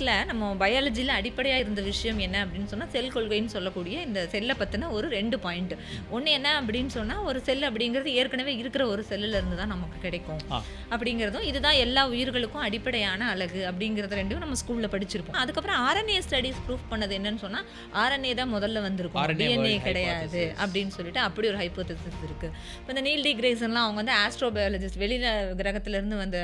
சயின்ஸில் நம்ம பயாலஜியில் அடிப்படையாக இருந்த விஷயம் என்ன அப்படின்னு சொன்னால் செல் கொள்கைன்னு சொல்லக்கூடிய இந்த செல்லை பற்றின ஒரு ரெண்டு பாயிண்ட் ஒன்று என்ன அப்படின்னு சொன்னால் ஒரு செல் அப்படிங்கிறது ஏற்கனவே இருக்கிற ஒரு செல்லில் இருந்து தான் நமக்கு கிடைக்கும். அப்படிங்கிறதும் இதுதான் எல்லா உயிர்களுக்கும் அடிப்படையான அழகு அப்படிங்கிறது ரெண்டும் நம்ம ஸ்கூலில் படிச்சிருப்போம். அதுக்கப்புறம் ஆர்என்ஏ ஸ்டடீஸ் ப்ரூஃப் பண்ணது என்னன்னு சொன்னால் ஆர்என்ஏ தான் முதல்ல வந்திருக்கும். டிஎன்ஏ கிடையாது. அப்படின்னு சொல்லிட்டு அப்படி ஒரு ஹைப்போதசிஸ் இருக்குது இப்போ இந்த நீல் டி கிரேசன்லாம் அவங்க வந்து ஆஸ்ட்ரோபயாலஜிஸ்ட் வெளியில கிரகத்திலேருந்து வந்த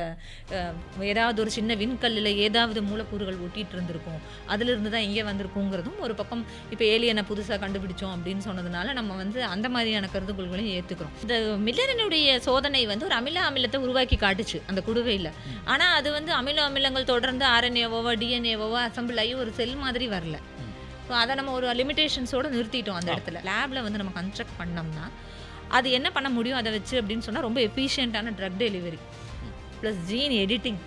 ஏதாவது ஒரு சின்ன விண்கல்லில் ஏதாவது மூலக்கூறுகள் ஒட்டிகிட்டு இருந்திருக்கும் அதிலிருந்து தான் இங்கே வந்திருக்குங்கிறதும் ஒரு பக்கம் இப்போ ஏலியனை புதுசாக கண்டுபிடிச்சோம் அப்படின்னு சொன்னதுனால நம்ம வந்து அந்த மாதிரியான கருதுகோள்களையும் ஏற்றுக்கிறோம் இந்த மில்லரனுடைய சோதனை வந்து ஒரு அமில அமிலத்தை உருவாக்கி காட்டுச்சு அந்த குடுவையில் ஆனால் அது வந்து அமில அமிலங்கள் தொடர்ந்து ஆர்என்ஏவோவோ டிஎன்ஏவோவோ அசம்பிள் ஆகி ஒரு செல் மாதிரி வரல. ஸோ அதை நம்ம ஒரு லிமிடேஷன்ஸோடு நிறுத்திட்டோம் அந்த இடத்துல. லேபில் வந்து நம்ம கன்ஸ்ட்ரக்ட் பண்ணோம்னா அது என்ன பண்ண முடியும்? அதை வச்சு அப்படின்னு சொன்னால் ரொம்ப எஃபிஷியண்ட்டான drug delivery plus gene editing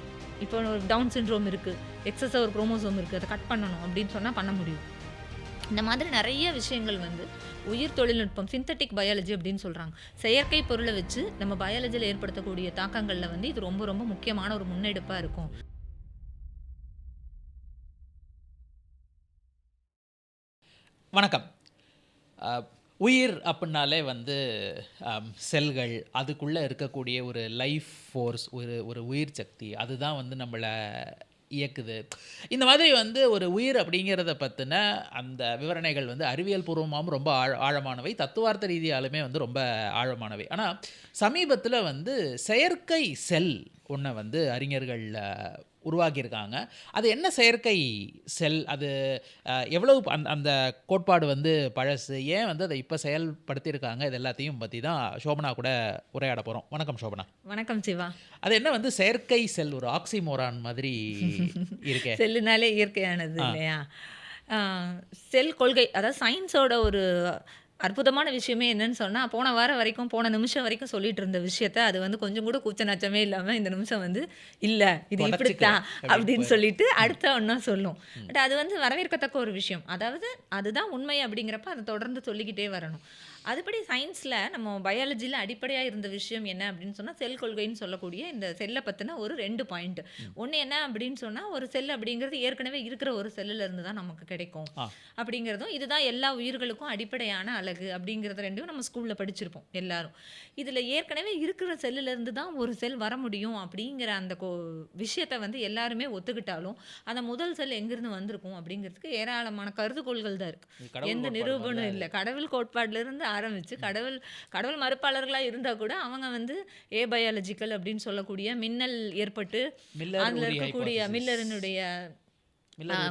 இப்போ ஒரு டவுன் சிண்ட்ரோம் இருக்குது எக்ஸஸாக ஒரு குரோமோசோம் இருக்குது அதை கட் பண்ணணும் அப்படின்னு சொன்னால் பண்ண முடியும். இந்த மாதிரி நிறைய விஷயங்கள் வந்து உயிர் தொழில்நுட்பம் சிந்தட்டிக் பயாலஜி அப்படின்னு சொல்கிறாங்க செயற்கை பொருளை வச்சு நம்ம பயாலஜியில் ஏற்படுத்தக்கூடிய தாக்கங்களில் வந்து இது ரொம்ப ரொம்ப முக்கியமான ஒரு முன்னெடுப்பாக இருக்கும். வணக்கம். உயிர் அப்படின்னாலே வந்து செல்கள் அதுக்குள்ளே இருக்கக்கூடிய ஒரு லைஃப் ஃபோர்ஸ் ஒரு ஒரு உயிர் சக்தி அதுதான் வந்து நம்மளை இயக்குது. இந்த மாதிரி வந்து ஒரு உயிர் அப்படிங்கிறத பற்றின அந்த விவரணைகள் வந்து அறிவியல் பூர்வமாகவும் ரொம்ப ஆழ ஆழமானவை. தத்துவார்த்த ரீதியாலுமே வந்து ரொம்ப ஆழமானவை. ஆனால் சமீபத்தில் வந்து செயற்கை செல் ஒன்றை வந்து அறிஞர்கள் உருவாக்கியிருக்காங்க. அது என்ன செயற்கை செல்? அது எவ்வளவு அந்த அந்த கோட்பாடு வந்து பழசு? ஏன் வந்து அதை இப்போ செயல்படுத்தியிருக்காங்க? இது எல்லாத்தையும் பற்றி தான் சோபனா கூட உரையாட போகிறோம் வணக்கம் சோபனா. வணக்கம் சிவா. அது என்ன வந்து செயற்கை செல்? ஒரு ஆக்சிமோரான் மாதிரி இருக்கே. செல்லுனாலே இயற்கையானது இல்லையா? செல் கொள்கை அதாவது சயின்ஸோட ஒரு அற்புதமான விஷயமே என்னன்னு சொன்னால் போன வாரம் வரைக்கும் போன நிமிஷம் வரைக்கும் சொல்லிட்டு இருந்த விஷயத்த அது வந்து கொஞ்சம் கூட கூச்ச நச்சமே இல்லாமல் இந்த நிமிஷம் வந்து இல்லை இது இப்படித்தான் அப்படின்னு சொல்லிட்டு அடுத்த ஒன்றா சொல்லும். பட் அது வந்து வரவேற்கத்தக்க ஒரு விஷயம். அதாவது அதுதான் உண்மை அப்படிங்கிறப்ப அதை தொடர்ந்து சொல்லிக்கிட்டே வரணும். அதுபடி சயின்ஸில் நம்ம பயாலஜியில் அடிப்படையாக இருந்த விஷயம் என்ன அப்படின்னு சொன்னால் செல் கொள்கைன்னு சொல்லக்கூடிய இந்த செல்லை பற்றின ஒரு ரெண்டு பாயிண்ட் ஒன்று என்ன அப்படின்னு சொன்னால் ஒரு செல் அப்படிங்கிறது ஏற்கனவே இருக்கிற ஒரு செல்லில் இருந்து தான் நமக்கு கிடைக்கும். அப்படிங்கிறதும் இதுதான் எல்லா உயிர்களுக்கும் அடிப்படையான அழகு அப்படிங்கிறது ரெண்டும் நம்ம ஸ்கூலில் படிச்சிருப்போம் எல்லாரும். இதில் ஏற்கனவே இருக்கிற செல்லுல இருந்து தான் ஒரு செல் வர முடியும் அப்படிங்கிற அந்த கோ விஷயத்தை வந்து எல்லாருமே ஒத்துக்கிட்டாலும் அந்த முதல் செல் எங்கிருந்து வந்திருக்கும் அப்படிங்கிறதுக்கு ஏராளமான கருதுகோள்கள் தான் இருக்கு. இது கடவுள் எந்த நிரூபணம் இல்லை. கடவுள் கோட்பாடுல ஆரம்பிச்சு கடவுள் கடவுள் மறுப்பாளர்களா இருந்தா கூட அவங்க வந்து ஏ பயாலஜிக்கல் அப்படின்னு சொல்லக்கூடிய மின்னல் ஏற்பட்டு அதுல இருக்கக்கூடிய. மில்லரனுடைய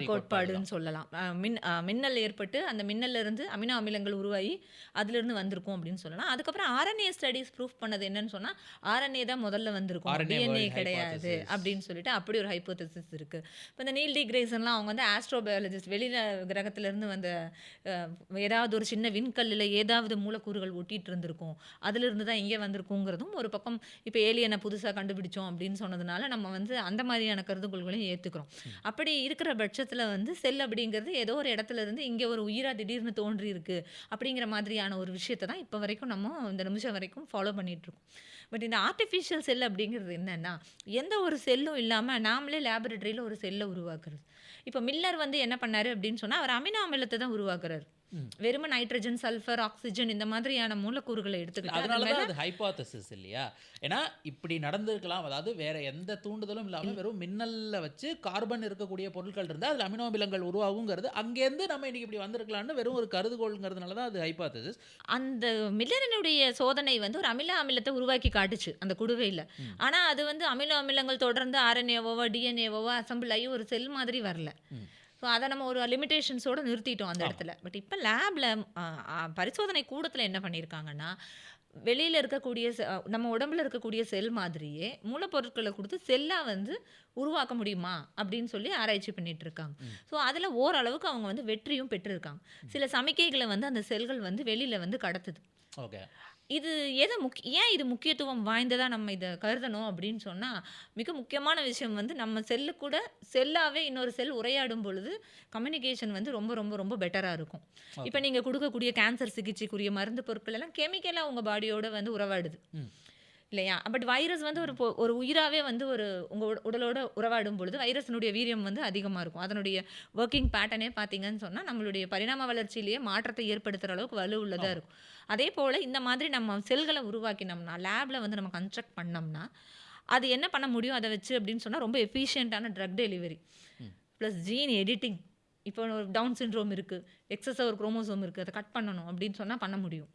கோட்பாடுன்னு சொல்லலாம். மின் மின்னல் ஏற்பட்டு அந்த மின்னல்ல இருந்து அமினோ அமிலங்கள் உருவாகி அதிலிருந்து வந்திருக்கும் அப்படின்னு சொல்லலாம். அதுக்கப்புறம் ஆர்என்ஏ ஸ்டடீஸ் ப்ரூஃப் பண்ணது என்னன்னு சொன்னா ஆர்என்ஏ தான் முதல்ல வந்திருக்கும். டிஎன்ஏ கிடையாது. அப்படின்னு சொல்லிட்டு அப்படி ஒரு ஹைப்போதசிஸ் இருக்கு. இப்போ இந்த நீல் டி கிரேசன்லாம் அவங்க வந்து ஆஸ்ட்ரோபயாலஜிஸ்ட் வெளியில கிரகத்திலேருந்து வந்த ஏதாவது ஒரு சின்ன விண்கல்லில் ஏதாவது மூலக்கூறுகள் ஒட்டிட்டு இருந்திருக்கும். அதிலிருந்து தான் இங்கே வந்திருக்குங்கிறதும் ஒரு பக்கம் இப்போ ஏலியனை புதுசாக கண்டுபிடிச்சோம் அப்படின்னு சொன்னதுனால நம்ம வந்து அந்த மாதிரியான கருதுகோள்களையும் ஏற்றுக்கிறோம் அப்படி இருக்கிற பட்சத்தில் வந்து செல் அப்படிங்கிறது ஏதோ ஒரு இடத்துல இருந்து இங்கே ஒரு உயிராக திடீர்னு தோன்றியிருக்கு அப்படிங்கிற மாதிரியான ஒரு விஷயத்தை தான் இப்போ வரைக்கும் நம்ம இந்த நிமிஷம் வரைக்கும் ஃபாலோ பண்ணிகிட்ருக்கோம் பட் இந்த ஆர்டிஃபிஷியல் செல் அப்படிங்கிறது என்னென்னா எந்த ஒரு செல்லும் இல்லாமல் நாமளே லேபரேட்டரியில் ஒரு செல்லை உருவாக்குறது. இப்போ மில்லர் வந்து என்ன பண்ணார் அப்படின்னு சொன்னால் அவர் அமினோ அமிலத்தை தான் உருவாக்குறாரு. வெறும நைட்ரஜன் சல்ஃபர் ஆக்சிஜன் இந்த மாதிரியான மூலக்கூறுகளை எடுத்துக்கிட்டு அது அதனால தான் அது ஹைபாத்தசிஸ் இல்லையா? ஏன்னா இப்படி நடந்திருக்கலாம். அதாவது வேற எந்த தூண்டுதலும் இல்லாம வெறும் மின்னல்ல வச்சு கார்பன் இருக்கக்கூடிய பொருட்கள் இருந்தால் அதில் அமினோ அமிலங்கள் உருவாகுங்கிறது அங்கேருந்து நம்ம இன்னைக்கு இப்படி வந்திருக்கலாம்னு வெறும் ஒரு கருதுகோள்ங்கிறதுனால தான் அது ஹைபாத்தசிஸ் அந்த மில்லரனுடைய சோதனை வந்து ஒரு அமில அமிலத்தை உருவாக்கி காட்டுச்சு அந்த குடுவையில். ம். ஆனா அது வந்து அமினோ அமிலங்கள் தொடர்ந்து ஆர்என்ஏவோவோ டிஎன்ஏவோவோ அசம்பிள் ஆகி ஒரு செல் மாதிரி வரல. ஸோ அதை நம்ம ஒரு லிமிடேஷன்ஸோட நிறுத்திட்டோம் அந்த. இடத்துல. பட் இப்போ லேபில் பரிசோதனை கூடத்தில் என்ன பண்ணியிருக்காங்கன்னா வெளியில் இருக்கக்கூடிய நம்ம உடம்புல இருக்கக்கூடிய செல் மாதிரியே மூலப்பொருட்களை கொடுத்து செல்லாக வந்து உருவாக்க முடியுமா அப்படின்னு சொல்லி ஆராய்ச்சி பண்ணிட்டு இருக்காங்க. ஸோ அதில் ஓரளவுக்கு அவங்க வந்து வெற்றியும் பெற்றிருக்காங்க. சில சமிக்கைகளை வந்து அந்த செல்கள் வந்து வெளியில் வந்து கடத்துது. ஓகே. இது எதை முக்கிய ஏன் இது முக்கியத்துவம் வாய்ந்ததாக நம்ம இதை கருதணும் அப்படின்னு சொன்னால் மிக முக்கியமான விஷயம் வந்து நம்ம செல்லு கூட செல்லாவே இன்னொரு செல் உரையாடும் பொழுது கம்யூனிகேஷன் வந்து ரொம்ப ரொம்ப ரொம்ப பெட்டராக இருக்கும். இப்போ நீங்கள் கொடுக்கக்கூடிய கேன்சர் சிகிச்சைக்குரிய மருந்து பொருட்கள் எல்லாம் கெமிக்கலாக உங்கள் பாடியோட வந்து உறவாடுது. இல்லையா? பட் வைரஸ் வந்து ஒரு பொ- ஒரு உயிராகவே வந்து ஒரு உங்கள் உடலோட உறவாடும் பொழுது வைரஸினுடைய வீரியம் வந்து அதிகமாக இருக்கும். அதனுடைய ஒர்க்கிங் பேட்டர்னே பார்த்தீங்கன்னு சொன்னால் நம்மளுடைய பரிணாம வளர்ச்சியிலேயே மாற்றத்தை ஏற்படுத்துகிற அளவுக்கு வலு உள்ளதாக இருக்கும். அதே போல் இந்த மாதிரி நம்ம செல்களை உருவாக்கினோம்னா லேபில் வந்து நம்ம கன்ஸ்ட்ரக்ட் பண்ணோம்னா அது என்ன பண்ண முடியும்? அதை வச்சு அப்படின்னு சொன்னால் ரொம்ப எஃபிஷியண்ட்டான drug delivery plus gene editing இப்போ ஒரு டவுன் சிண்ட்ரோம் இருக்குது எக்ஸஸ் ஒரு குரோமோசோம் இருக்குது அதை கட் பண்ணணும் அப்படின்னு சொன்னால் பண்ண முடியும்.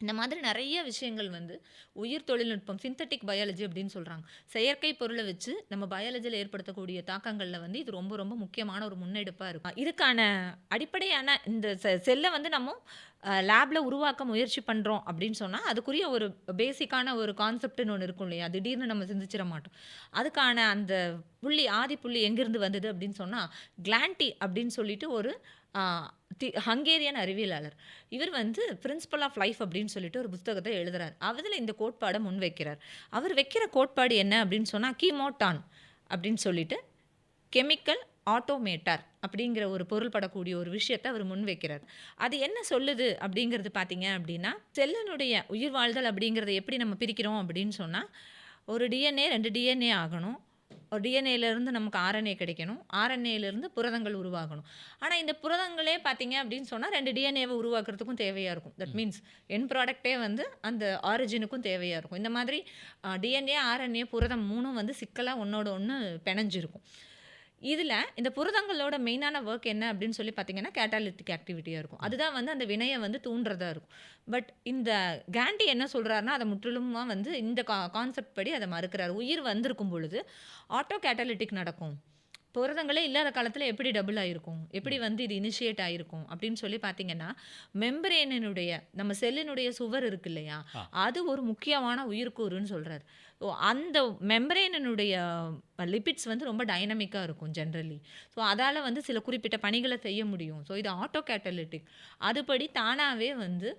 இந்த மாதிரி நிறைய விஷயங்கள் வந்து உயிர் தொழில்நுட்பம் சிந்தட்டிக் பயாலஜி அப்படின்னு சொல்கிறாங்க செயற்கை பொருளை வச்சு நம்ம பயாலஜியில் ஏற்படுத்தக்கூடிய தாக்கங்களில் வந்து இது ரொம்ப ரொம்ப முக்கியமான ஒரு முன்னெடுப்பாக இருக்கும் இதுக்கான அடிப்படையான இந்த செல்லை வந்து நம்ம லேபில் உருவாக்க முயற்சி பண்ணுறோம் அப்படின்னு சொன்னால் அதுக்குரிய ஒரு பேசிக்கான ஒரு கான்செப்ட்னு ஒன்று இருக்கும் இல்லையா? திடீர்னு நம்ம சிந்திச்சிட மாட்டோம். அதுக்கான அந்த புள்ளி ஆதி புள்ளி எங்கேருந்து வந்தது அப்படின்னு சொன்னால் கிளாண்டி அப்படின்னு சொல்லிட்டு ஒரு தி ஹங்கேரியன் அறிவியலாளர். இவர் வந்து பிரின்சிபல் ஆஃப் லைஃப் அப்படின்னு சொல்லிட்டு ஒரு புத்தகத்தை எழுதுறார். அதில் இந்த கோட்பாடை முன்வைக்கிறார். அவர் வைக்கிற கோட்பாடு என்ன அப்படின்னு சொன்னால் கீமோட்டான் அப்படின்னு சொல்லிட்டு கெமிக்கல் ஆட்டோமேட்டர் அப்படிங்கிற ஒரு பொருள்படக்கூடிய ஒரு விஷயத்தை அவர் முன்வைக்கிறார். அது என்ன சொல்லுது அப்படிங்கிறது பார்த்தீங்க அப்படின்னா செல்லனுடைய உயிர் வாழ்தல் அப்படிங்கிறத எப்படி நம்ம பிரிக்கிறோம் அப்படின்னு சொன்னால் ஒரு டிஎன்ஏ ரெண்டு டிஎன்ஏ ஆகணும். டிஎன்ஏலேருந்து நமக்கு ஆர்என்ஏ கிடைக்கணும். ஆர்என்ஏலேருந்து புரதங்கள் உருவாகணும். ஆனால் இந்த புரதங்களே பார்த்தீங்க அப்படின்னு சொன்னால் ரெண்டு டிஎன்ஏவை உருவாக்குறதுக்கும் தேவையாக இருக்கும். தட் மீன்ஸ் என் ப்ராடக்டே வந்து அந்த ஆரிஜினுக்கும் தேவையாக இருக்கும். இந்த மாதிரி டிஎன்ஏ ஆர்என்ஏ புரதம் மூணும் வந்து சிக்கலாக ஒன்றோட ஒன்று பிணைஞ்சிருக்கும். இதில் இந்த புரதங்களோட மெயினான ஒர்க் என்ன அப்படின்னு சொல்லி பார்த்தீங்கன்னா கேட்டாலிட்டிக் ஆக்டிவிட்டியாக இருக்கும். அதுதான் வந்து அந்த வினையை வந்து தூண்டுறதா இருக்கும். பட் இந்த கேண்டி என்ன சொல்கிறாருன்னா அதை முற்றிலுமாக வந்து இந்த கா கான்செப்ட் படி அதை மறுக்கிறார். உயிர் வந்திருக்கும் பொழுது ஆட்டோ கேட்டாலிட்டிக் நடக்கும். புரதங்களே இல்லாத காலத்தில் எப்படி டபுள் ஆயிருக்கும்? எப்படி வந்து இது இனிஷியேட் ஆயிருக்கும்? அப்படின்னு சொல்லி பார்த்தீங்கன்னா மெம்பரேனினுடைய நம்ம செல்லினுடைய சுவர் இருக்கு இல்லையா? அது ஒரு முக்கியமான உயிர்க்கூறுன்னு சொல்கிறார் ஸோ அந்த மெம்பரேனினுடைய லிபிட்ஸ் வந்து ரொம்ப டைனமிக்காக இருக்கும் ஜென்ரலி ஸோ அதால் வந்து சில குறிப்பிட்ட பணிகளை செய்ய முடியும். ஸோ இது ஆட்டோ கேட்டலிட்டிக் அதுபடி தானாகவே வந்து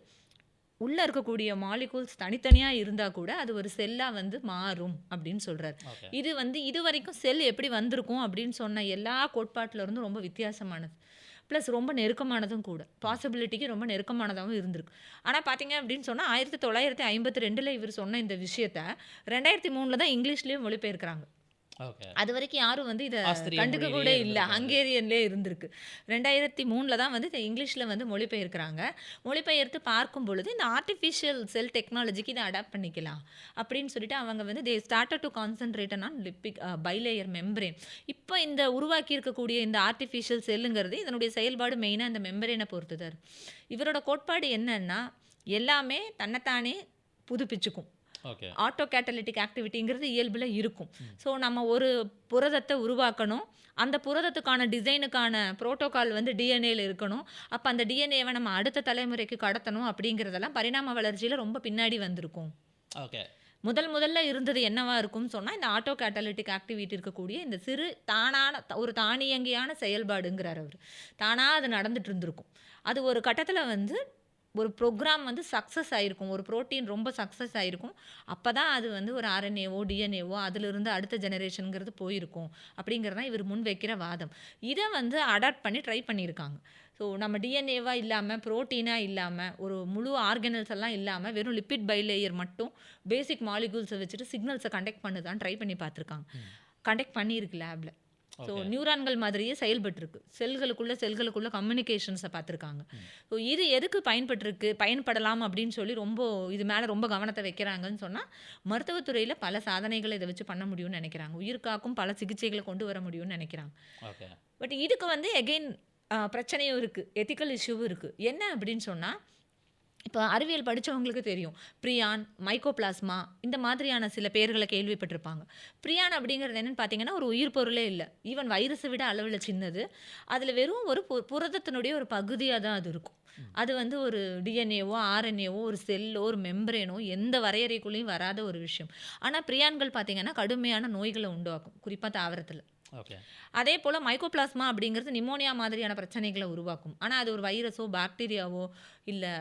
உள்ளே இருக்கக்கூடிய மாலிகூல்ஸ் தனித்தனியாக இருந்தால் கூட அது ஒரு செல்லாக வந்து மாறும் அப்படின்னு சொல்கிறார் இது வந்து இது வரைக்கும் செல் எப்படி வந்திருக்கும் அப்படின்னு சொன்ன எல்லா கோட்பாட்டில் இருந்தும் ரொம்ப வித்தியாசமானது. ப்ளஸ் ரொம்ப நெருக்கமானதும் கூட. பாசிபிலிட்டிக்கு ரொம்ப நெருக்கமானதாகவும் இருந்திருக்கு. ஆனால் பார்த்தீங்க அப்படின்னு சொன்னால் ஆயிரத்தி தொள்ளாயிரத்தி ஐம்பத்தி ரெண்டில் இவர் சொன்ன இந்த விஷயத்த ரெண்டாயிரத்தி மூணில் தான் இங்கிலீஷ்லேயும் மொழிபெயர்க்கிறாங்க. அது வரைக்கும் யாரும் வந்து இதை கண்டுக்க கூட இல்லை. ஹங்கேரியன்லேயே இருந்திருக்கு. ரெண்டாயிரத்தி மூணில் தான் வந்து இங்கிலீஷில் வந்து மொழிபெயர்க்கிறாங்க. மொழிபெயர்த்து பார்க்கும் பொழுது இந்த ஆர்டிஃபிஷியல் செல் டெக்னாலஜிக்கு இதை அடாப்ட் பண்ணிக்கலாம் அப்படின்னு சொல்லிட்டு அவங்க வந்து they started to concentrate on lipid bilayer membrane இப்போ இந்த உருவாக்கி இருக்கக்கூடிய இந்த ஆர்டிஃபிஷியல் செல்லுங்கிறது இதனுடைய செயல்பாடு மெயினாக இந்த மெம்பரேனை பொறுத்துதார் இவரோட கோட்பாடு என்னன்னா எல்லாமே தன்னைத்தானே புதுப்பிச்சுக்கும். ஆட்டோ கேட்டலிட்டிக் ஆக்டிவிட்டிங்கிறது இயல்பில் இருக்கும். ஸோ நம்ம ஒரு புரதத்தை உருவாக்கணும். அந்த புரதத்துக்கான டிசைனுக்கான புரோட்டோகால் வந்து டிஎன்ஏல இருக்கணும். அப்போ அந்த டிஎன்ஏவை நம்ம அடுத்த தலைமுறைக்கு கடத்தணும் அப்படிங்கிறதெல்லாம் பரிணாம வளர்ச்சியில் ரொம்ப பின்னாடி வந்திருக்கும். ஓகே முதல் முதல்ல இருந்தது என்னவா இருக்கும்னு சொன்னால் இந்த ஆட்டோ கேட்டலிட்டிக் ஆக்டிவிட்டி இருக்கக்கூடிய இந்த சிறு தானான ஒரு தானியங்கியான செயல்பாடுங்கிறார் அவர். தானாக அது நடந்துட்டு இருந்திருக்கும். அது ஒரு கட்டத்தில் வந்து ஒரு ப்ரோக்ராம் வந்து சக்ஸஸ் ஆயிருக்கும். ஒரு புரோட்டீன் ரொம்ப சக்ஸஸ் ஆயிருக்கும். அப்போ தான் அது வந்து ஒரு ஆர்என்ஏவோ டிஎன்ஏவோ அதிலிருந்து அடுத்த ஜெனரேஷனுங்கிறது போயிருக்கும். அப்படிங்கிறது தான் இவர் முன் வைக்கிற வாதம். இதை வந்து அடாப்ட் பண்ணி ட்ரை பண்ணியிருக்காங்க. ஸோ நம்ம டிஎன்ஏவாக இல்லாமல் ப்ரோட்டீனாக இல்லாமல் ஒரு முழு ஆர்கனல்ஸ் எல்லாம் இல்லாமல் வெறும் லிப்பிட் பைலேயர் மட்டும் பேசிக் மாலிகூல்ஸை வச்சுட்டு சிக்னல்ஸை கண்டக்ட் பண்ணுதான் ட்ரை பண்ணி பார்த்துருக்காங்க. கண்டக்ட் பண்ணியிருக்கு லேபில் ஸோ நியூரான்கள் மாதிரியே செயல்பட்டிருக்கு. செல்களுக்குள்ள செல்களுக்குள்ள கம்யூனிகேஷன்ஸை பார்த்துருக்காங்க. ஸோ இது எதுக்கு பயன்பட்டிருக்கு பயன்படலாம் அப்படின்னு சொல்லி ரொம்ப இது மேலே ரொம்ப கவனத்தை வைக்கிறாங்கன்னு சொன்னால் மருத்துவத்துறையில் பல சாதனைகளை இதை வச்சு பண்ண முடியும்னு நினைக்கிறாங்க. உயிருக்காக்கும் பல சிகிச்சைகளை கொண்டு வர முடியும்னு நினைக்கிறாங்க. பட் இதுக்கு வந்து எகெயின் பிரச்சனையும் இருக்குது எத்திக்கல் இஷ்யூவும் இருக்குது என்ன அப்படின்னு சொன்னால் இப்போ அறிவியல் படிச்சவங்களுக்கு தெரியும். பிரியான் மைக்கோபிளாஸ்மா இந்த மாதிரியான சில பேர்களை கேள்விப்பட்டிருப்பாங்க. பிரியான் அப்படிங்கிறது என்னென்னு பார்த்தீங்கன்னா ஒரு உயிர் பொருளே இல்லை. ஈவன் வைரஸை விட அளவில் சின்னது. அதில் வெறும் ஒரு பு- புரதத்தினுடைய ஒரு பகுதியாக தான் அது இருக்கும். அது வந்து ஒரு டிஎன்ஏவோ ஆர்என்ஏவோ ஒரு செல்லோ ஒரு மெம்பரேனோ எந்த வரையறைக்குள்ளேயும் வராத ஒரு விஷயம். ஆனால் பிரியான்கள் பார்த்தீங்கன்னா கடுமையான நோய்களை உண்டாக்கும். குறிப்பாக தாவரத்தில். அதே போல் மைக்கோபிளாஸ்மா அப்படிங்கிறது நிமோனியா மாதிரியான பிரச்சனைகளை உருவாக்கும். ஆனால் அது ஒரு வைரஸோ பாக்டீரியாவோ இல்லை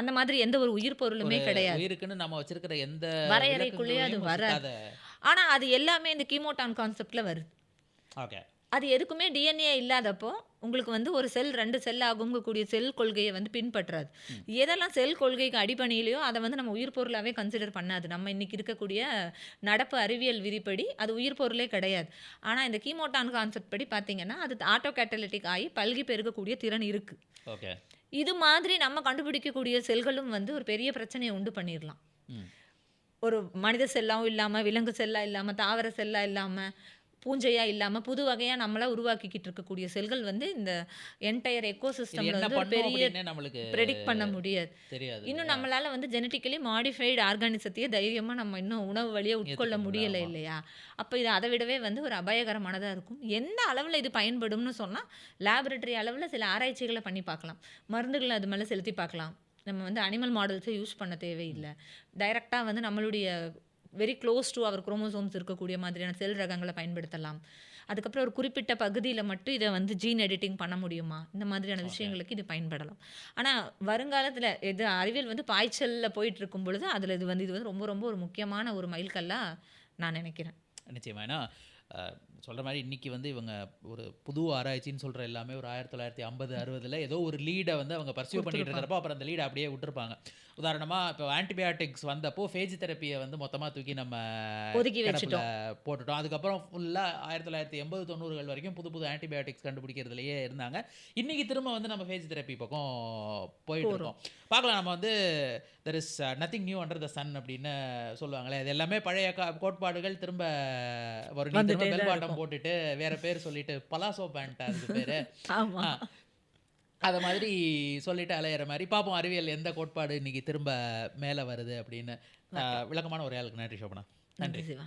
அந்த மாதிரி எந்த ஒரு உயிர் பொருளுமே கிடையாது. உயிருக்குன்னு நம்ம வச்சிருக்கிற எந்த வரையறைக்குள்ளேயே அது வராது. ஆனால் அது எல்லாமே இந்த கீமோட்டான் கான்செப்டில் வருது. ஓகே அது எதுக்குமே டிஎன்ஏ இல்லாதப்போ உங்களுக்கு வந்து ஒரு செல் ரெண்டு செல் ஆகுங்கக்கூடிய செல் கொள்கையை வந்து பின்பற்றாது. எதெல்லாம் செல் கொள்கைக்கு அடிப்படையிலையோ அதை வந்து நம்ம உயிர் பொருளாவே கன்சிடர் பண்ணாது. நம்ம இன்னைக்கு இருக்கக்கூடிய நடப்பு அறிவியல் விதிப்படி அது உயிர் பொருளே கிடையாது. ஆனா இந்த கீமோட்டான் கான்செப்ட் படி பார்த்தீங்கன்னா அது ஆட்டோ கேட்டலிட்டிக் ஆகி பல்கி பெருகக்கூடிய திறன் இருக்கு. ஓகே. இது மாதிரி நம்ம கண்டுபிடிக்கக்கூடிய செல்களும் வந்து ஒரு பெரிய பிரச்சனையை உண்டு பண்ணிடலாம் ஒரு மனித செல்லாவும் இல்லாம விலங்கு செல்லா இல்லாம தாவர செல்லா இல்லாம பூஞ்சையா இல்லாம புது வகையா நம்மளா உருவாக்கிக்கிட்டு இருக்கக்கூடிய செல்கள் வந்து இந்த என்டையர் எக்கோசிஸ்டம்ல வந்து பெரிய நம்மளுக்கு ப்ரெடிக்ட் பண்ண முடியாது. தெரியாது. இன்னும் நம்மளால வந்து ஜெனட்டிக்கலி மாடிஃபைடு ஆர்கானிசத்தையே தைரியமா நம்ம இன்னும் உணவு வழியா உட்கொள்ள முடியல. இல்லையா? அப்போ இது அதை விடவே வந்து ஒரு அபாயகரமானதா இருக்கும். எந்த அளவுல இது பயன்படும்னு சொன்னா லேபரட்டரி அளவுல சில ஆராய்ச்சிகளை பண்ணி பார்க்கலாம். மருந்துகளை அது மேல செலுத்தி பார்க்கலாம். நம்ம வந்து அனிமல் மாடல்ஸை யூஸ் பண்ண தேவையில்லை. டைரக்டா வந்து நம்மளுடைய very close to our chromosomes இருக்கக்கூடிய மாதிரியான செல் ரகங்களை பயன்படுத்தலாம். அதுக்கப்புறம் ஒரு குறிப்பிட்ட பகுதியில் மட்டும் இதை வந்து ஜீன் எடிட்டிங் பண்ண முடியுமா? இந்த மாதிரியான விஷயங்களுக்கு இது பயன்படலாம். ஆனால் வருங்காலத்தில் இது அறிவியல் வந்து பாய்ச்சலில் போயிட்டு இருக்கும் பொழுது அதில் இது வந்து இது வந்து ரொம்ப ரொம்ப ஒரு முக்கியமான ஒரு மைல்கல்லாக நான் நினைக்கிறேன். நிச்சயமா. ஏன்னா சொல்ற மாதிரி இன்னைக்கு வந்து இவங்க ஒரு புது ஆராய்ச்சின்னு சொல்ற எல்லாமே ஒரு ஆயிரத்தி தொள்ளாயிரத்தி ஐம்பது அறுபதுல ஏதோ ஒரு லீடை வந்து அவங்க பர்சியூ பண்ணிட்டு இருக்கிறப்போ அப்புறம் அந்த லீடை அப்படியே விட்டுருப்பாங்க. உதாரணமா இப்போ ஆன்டிபயாட்டிக்ஸ் வந்தப்போ ஃபேஜ் தெரப்பியை வந்து மொத்தமா தூக்கி நம்ம ஒதுக்கி போட்டுட்டோம். அதுக்கப்புறம் ஃபுல்லாக ஆயிரத்தி தொள்ளாயிரத்தி எண்பது தொண்ணூறுகள் வரைக்கும் புது புது ஆன்டிபயோட்டிக்ஸ் கண்டுபிடிக்கிறதுலயே இருந்தாங்க. இன்னைக்கு திரும்ப வந்து நம்ம ஃபேஜ் தெரப்பி பக்கம் போயிட்டு இருக்கோம். பார்க்கலாம். நம்ம வந்து there is nothing new under the sun அப்படின்னு சொல்லுவாங்களே இது எல்லாமே பழைய கோட்பாடுகள் திரும்ப வரும் தான் பெல் பாட்டம் போட்டுட்டு வேற பேர் சொல்லிட்டு பலாசோ பேண்ட் அதுக்கு பேரு. அத மாதிரி சொல்லிட்டு அலையிற மாதிரி பார்ப்போம் அறிவியல் எந்த கோட்பாடு இன்னைக்கு திரும்ப மேல வருது அப்படின்னு. விளக்கமான ஒரு ஆளுக்கு நன்றி சோபனா நன்றி. நன்றி சிவா.